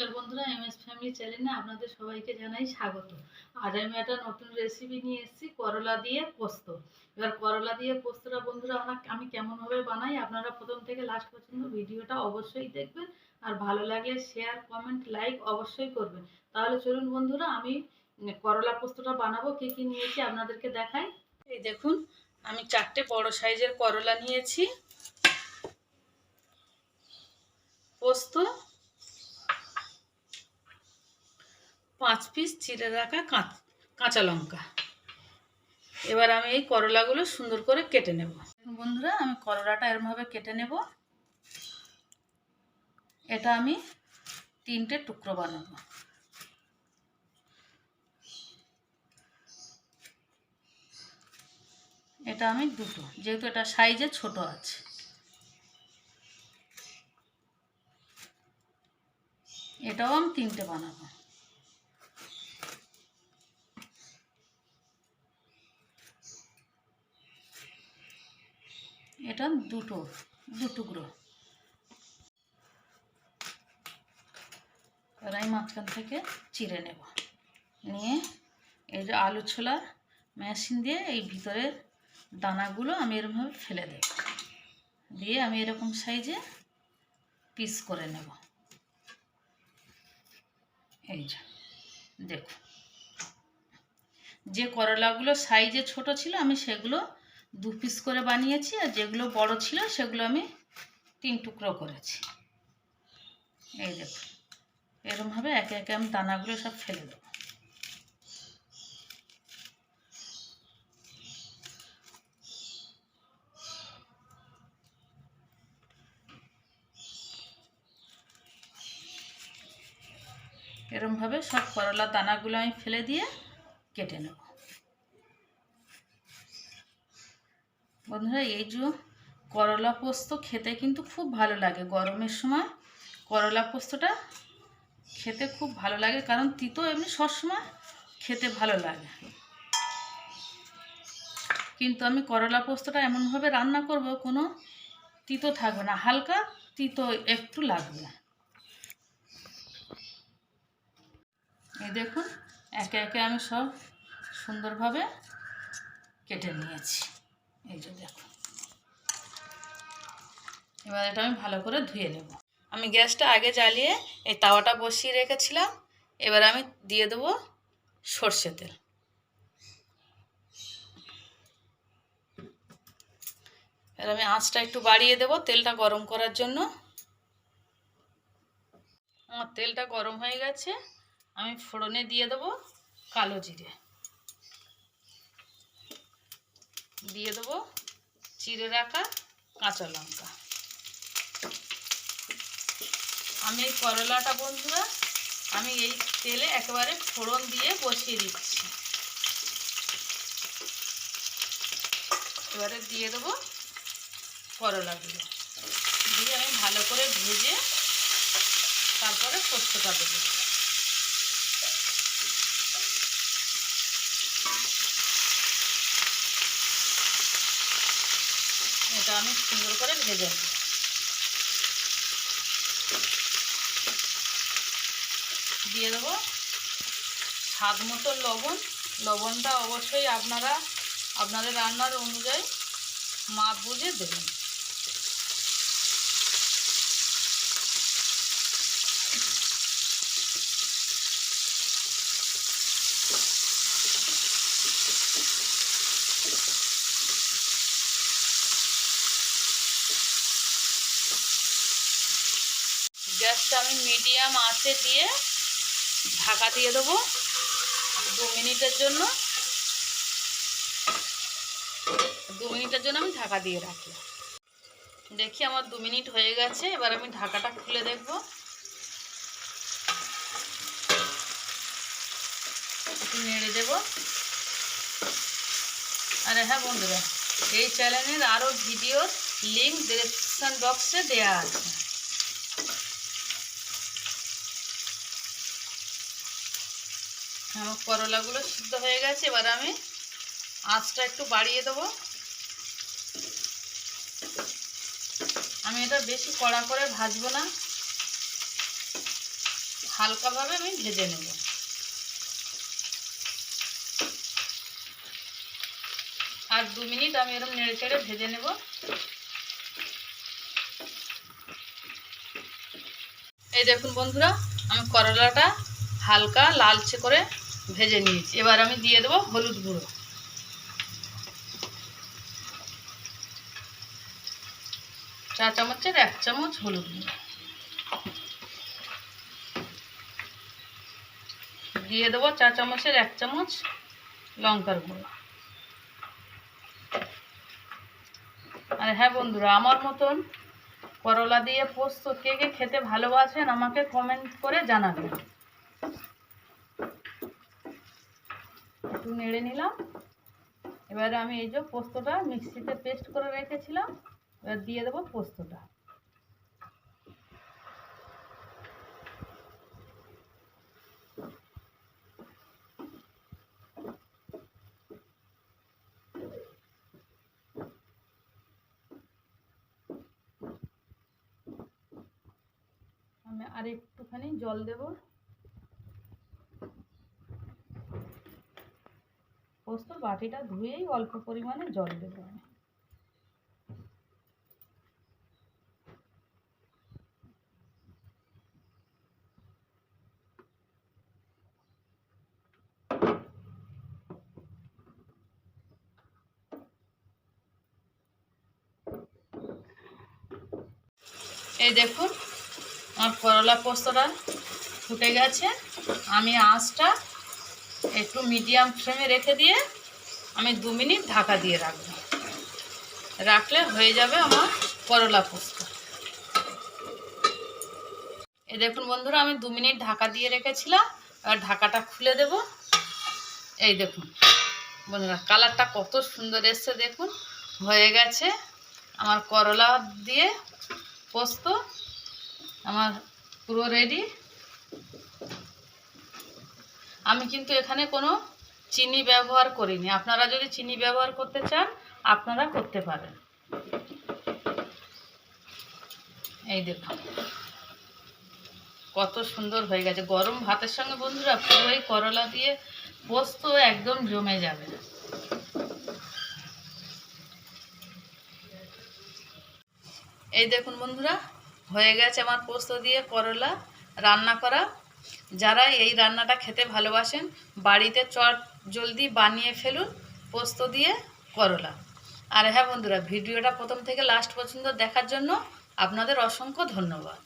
নমস্কার বন্ধুরা M S family চ্যানেলে আপনাদের সবাইকে জানাই স্বাগত। আজ আমি একটা নতুন রেসিপি নিয়ে এসেছি, করলা দিয়ে পোস্ত। এবার করলা দিয়ে পোস্তটা বন্ধুরা আমরা, আমি কেমনভাবে বানাই, আপনারা প্রথম থেকে লাস্ট পর্যন্ত ভিডিওটা অবশ্যই দেখবেন। আর ভালো লাগলে শেয়ার কমেন্ট লাইক অবশ্যই করবেন। তাহলে চলুন বন্ধুরা, আমি করলা পোস্তটা বানাবো, কী কী নিয়েছি আপনাদেরকে দেখাই। এই দেখুন, আমি চারটে বড় সাইজের করলা নিয়েছি। পোস্ত পাঁচ পিস চিড়ে রাখা কাঁচ- কাঁচা লঙ্কা। এবার আমি এই করলাগুলো সুন্দর করে কেটে নেব। বন্ধুরা, আমি করলাটা এরমভাবে কেটে নেব। এটা আমি তিনটে টুকরো বানাবো। এটা আমি দুটো, যেহেতু এটা সাইজে ছোট আছে। এটাও আমি তিনটে বানাবো। এটা দুটো দু টুকরো আমি মাঝখান থেকে চিড়ে নেব। নিয়ে এই যে আলু ছোলার মেশিন দিয়ে এই ভিতরের দানাগুলো আমি এরকমভাবে ফেলে দেব। দিয়ে আমি এরকম সাইজে পিস করে নেব। এই যে, দেখুন। যে করলাগুলো সাইজে ছোট ছিল আমি সেগুলো দু পিস করে বানিয়েছি আর যেগুলো বড় ছিল সেগুলো আমি তিন টুকরো করেছি। এই দেখুন এরমভাবে একে একে আমি দানাগুলো সব ফেলে দেবো। এরমভাবে সব করলা দানাগুলো আমি ফেলে দিয়ে কেটে নেব। বন্ধুরা, এই যে করলা পোস্ত খেতে কিন্তু খুব ভালো লাগে। গরমের সময় করলা পোস্তটা খেতে খুব ভালো লাগে, কারণ তিতো এমনি সবসময় খেতে ভালো লাগে। কিন্তু আমি করলা পোস্তটা এমনভাবে রান্না করব, কোনো তিতো থাকবে না, হালকা তিতো একটু লাগবে। এই দেখুন, একে একে আমি সব সুন্দরভাবে কেটে নিয়েছি। এই যে দেখুন এবার এটা আমি ভালো করে ধুয়ে নেব। আমি গ্যাসটা আগে জ্বালিয়ে এই তাওয়াটা বসিয়ে রেখেছিলাম। এবার আমি দিয়ে দেবো সর্ষে তেল। এবার আমি আঁচটা একটু বাড়িয়ে দেবো তেলটা গরম করার জন্য। আমার তেলটা গরম হয়ে গেছে। আমি ফোড়নে দিয়ে দেবো কালো জিরে। দিয়ে দেবো চিড়ে রাখা কাঁচা লঙ্কা। আমি এই করলাটা বন্ধুরা, আমি এই তেলে একেবারে ফোড়ন দিয়ে বসিয়ে দিচ্ছি। এবারে দিয়ে দেবো করলাগুলো। দিয়ে আমি ভালো করে ভেজে তারপরে পোস্তটা দেবো। এটা আমি সুন্দর করে ভেজে নেব। দিয়ে দেবো স্বাদ মতো লবণ। লবণটা অবশ্যই আপনারা, আপনাদের রান্নার অনুযায়ী মাপ বুঝে দেবেন। গ্যাসটা আমি মিডিয়াম আঁচে দিয়ে ঢাকা দিয়ে দেবো দু মিনিটের জন্য। দু মিনিটের জন্য আমি ঢাকা দিয়ে রাখি দেখি আমার দু মিনিট হয়ে গেছে, এবার আমি ঢাকাটা খুলে দেখব। নেড়ে দেবো। আরে হ্যাঁ বন্ধুরা, এই চ্যানেলের আরও ভিডিওর লিঙ্ক ডিসক্রিপশান বক্সে দেওয়া আছে। আমার করলাগুলো সিদ্ধ হয়ে গেছে, এবার আমি আঁচটা একটু বাড়িয়ে দেবো। আমি এটা বেশি কড়া করে ভাজবো না। হালকাভাবে আমি ভেজে নেব। আর দু মিনিট আমি এরকম নেড়ে চেড়ে ভেজে নেব। এই দেখুন বন্ধুরা, আমি করলাটা হালকা লালচে করে ভেজে নিয়েছি। এবার আমি দিয়ে দেবো হলুদ গুঁড়ো। চা চামচের এক চামচ হলুদ গুঁড়ো। দিয়ে দেবো চা চামচের এক চামচ লঙ্কার গুঁড়ো। আর হ্যাঁ বন্ধুরা, আমার মতন করলা দিয়ে পোস্ত কে কে খেতে ভালোবাসেন আমাকে কমেন্ট করে জানাবেন। একটু নেড়ে নিলাম। এবারে আমি এই যে পোস্তটা মিক্সিতে পেস্ট করে রেখেছিলাম, এবার দিয়ে দেবো পোস্তটা। আমি আর একটুখানি জল দেব। পোস্তর বাটিটা ধুয়েই অল্প পরিমাণে জল দেবো এই দেখুন, আমার করলা পোস্তটা ফুটে গেছে। আমি আঁচটা একটু মিডিয়াম ফ্লেমে রেখে দিয়ে আমি দু মিনিট ঢাকা দিয়ে রাখব। রাখলে হয়ে যাবে আমার করলা পোস্ত। এই দেখুন বন্ধুরা, আমি দু মিনিট ঢাকা দিয়ে রেখেছিলাম আর ঢাকাটা খুলে দেব। এই দেখুন বন্ধুরা, কালারটা কত সুন্দর এসছে দেখুন, হয়ে গেছে আমার করলা দিয়ে পোস্ত, আমার পুরো রেডি আমি কিন্তু এখানে কোনো চিনি ব্যবহার করিনি। আপনারা যদি চিনি ব্যবহার করতে চান, আপনারা করতে পারেন। এই দেখুন। কত সুন্দর হয়ে গেছে। গরম ভাতের সঙ্গে বন্ধুরা পুরো এই করলা দিয়ে পোস্ত একদম জমে যাবে। এই দেখুন বন্ধুরা, হয়ে গেছে আমার পোস্ত দিয়ে করলা। রান্না করা যারা এই রান্নাটা খেতে ভালোবাসেন, বাড়িতে চট জলদি বানিয়ে ফেলুন, পোস্ত দিয়ে করলা। আর হ্যাঁ বন্ধুরা, ভিডিওটা প্রথম থেকে লাস্ট পর্যন্ত দেখার জন্য আপনাদের অসংখ্য ধন্যবাদ।